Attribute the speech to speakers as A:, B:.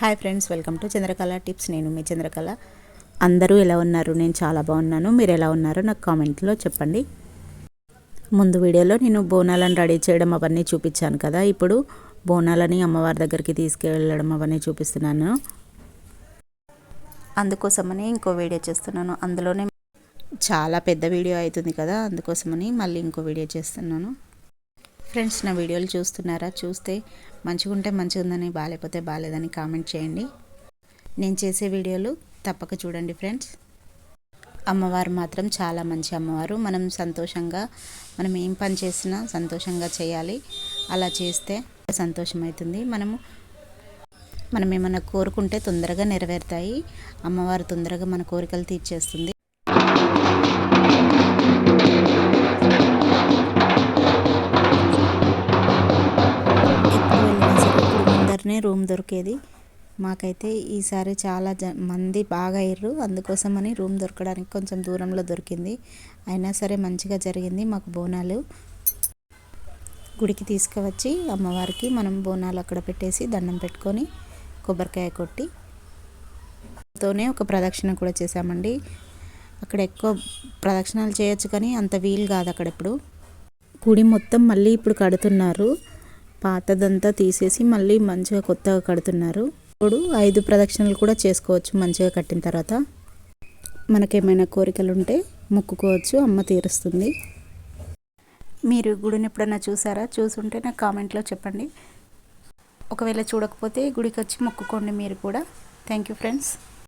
A: Hi friends welcome to Chandrakala tips నేను మీ చంద్రకళ అందరూ ఎలా ఉన్నారు? నేను చాలా బాగున్నాను. మీరు ఎలా ఉన్నారో నాకు కామెంట్లో చెప్పండి. ముందు వీడియోలో నేను బోనాలను రెడీ చేయడం అవన్నీ చూపించాను కదా. ఇప్పుడు బోనాలని అమ్మవారి దగ్గరికి తీసుకెళ్ళడం అవన్నీ చూపిస్తున్నాను. అందుకోసమని ఇంకో వీడియో చేస్తున్నాను. అందులోనే చాలా పెద్ద వీడియో అవుతుంది కదా. అందుకోసమని మళ్ళీ ఇంకో వీడియో చేస్తున్నాను. ఫ్రెండ్స్ నా వీడియోలు చూస్తున్నారా? చూస్తే మంచిగా ఉంటే మంచిగా ఉందని బాగాలేకపోతే బాగాలేదని కామెంట్ చేయండి. నేను చేసే వీడియోలు తప్పక చూడండి ఫ్రెండ్స్ అమ్మవారు మాత్రం చాలా మంచి అమ్మవారు. మనం సంతోషంగా మనం ఏం పని చేసినా సంతోషంగా చేయాలి. అలా చేస్తే సంతోషం అవుతుంది మనము మనం ఏమైనా కోరుకుంటే తొందరగా నెరవేరుతాయి. అమ్మవారు తొందరగా మన కోరికలు తీర్చేస్తుంది. ఇప్పుడు రూమ్ దొరికేది. మాకైతే ఈసారి చాలా జ మంది బాగా అయ్యారు అందుకోసమని రూమ్ దొరకడానికి కొంచెం దూరంలో దొరికింది. అయినా సరే మంచిగా జరిగింది మాకు బోనాలు. గుడికి తీసుకువచ్చి అమ్మవారికి మనం బోనాలు అక్కడ పెట్టేసి దండం పెట్టుకొని కొబ్బరికాయ కొట్టి తోనే ఒక ప్రదక్షిణ కూడా చేశామండి. అక్కడ ఎక్కువ ప్రదక్షిణాలు చేయొచ్చు కానీ అంత వీలు కాదు అక్కడ ఇప్పుడు. గుడి మొత్తం మళ్ళీ ఇప్పుడు కడుతున్నారు. పాతదంతా తీసేసి మళ్ళీ మంచిగా కొత్తగా కడుతున్నారు. ఇప్పుడు ఐదు ప్రదక్షిణలు కూడా చేసుకోవచ్చు మంచిగా కట్టిన తర్వాత. మనకేమైనా కోరికలు ఉంటే మొక్కుకోవచ్చు అమ్మ తీరుస్తుంది. మీరు గుడిని ఎప్పుడైనా చూసారా? చూసుంటే నాకు కామెంట్లో చెప్పండి. ఒకవేళ చూడకపోతే గుడికి వచ్చి మొక్కుకోండి మీరు కూడా. Thank you friends.